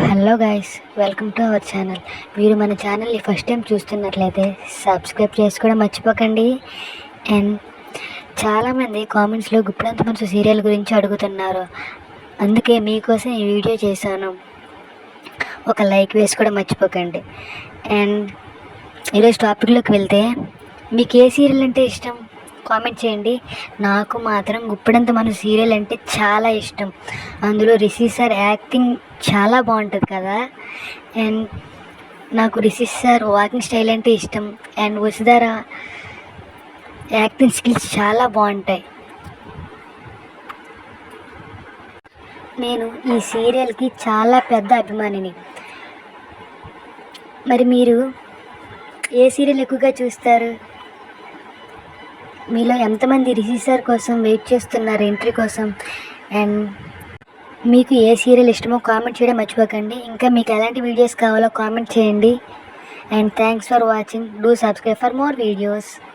Hello guys welcome to our channel మీరు మన ఛానల్ని ఫస్ట్ టైం చూస్తున్నట్లయితే సబ్స్క్రైబ్ చేసుకోవడం మర్చిపోకండి. అండ్ చాలామంది కామెంట్స్లో గుప్పడంత మనసు సీరియల్ గురించి అడుగుతున్నారు. అందుకే మీకోసం ఈ వీడియో చేశాను. ఒక లైక్ వేసుకోవడం మర్చిపోకండి. అండ్ ఈరోజు టాపిక్లోకి వెళ్తే మీకు ఏ సీరియల్ అంటే ఇష్టం? కామెంట్ చేయండి. నాకు మాత్రం గుప్పెడంత మన సీరియల్ అంటే చాలా ఇష్టం. అందులో రిషి సార్ యాక్టింగ్ చాలా బాగుంటుంది కదా. అండ్ నాకు రిషి సార్ వాకింగ్ స్టైల్ అంటే ఇష్టం. అండ్ వసుధార యాక్టింగ్ స్కిల్స్ చాలా బాగుంటాయి. నేను ఈ సీరియల్కి చాలా పెద్ద అభిమానిని. మరి మీరు ఏ సీరియల్ ఎక్కువగా చూస్తారు? మీలో ఎంతమంది రిషి కోసం వెయిట్ చేస్తున్నారు ఎంట్రీ కోసం? అండ్ మీకు ఏ సీరియల్ ఇష్టమో కామెంట్ చేయడం మర్చిపోకండి. ఇంకా మీకు ఎలాంటి వీడియోస్ కావాలో కామెంట్ చేయండి. And thanks for watching. Do subscribe for more videos.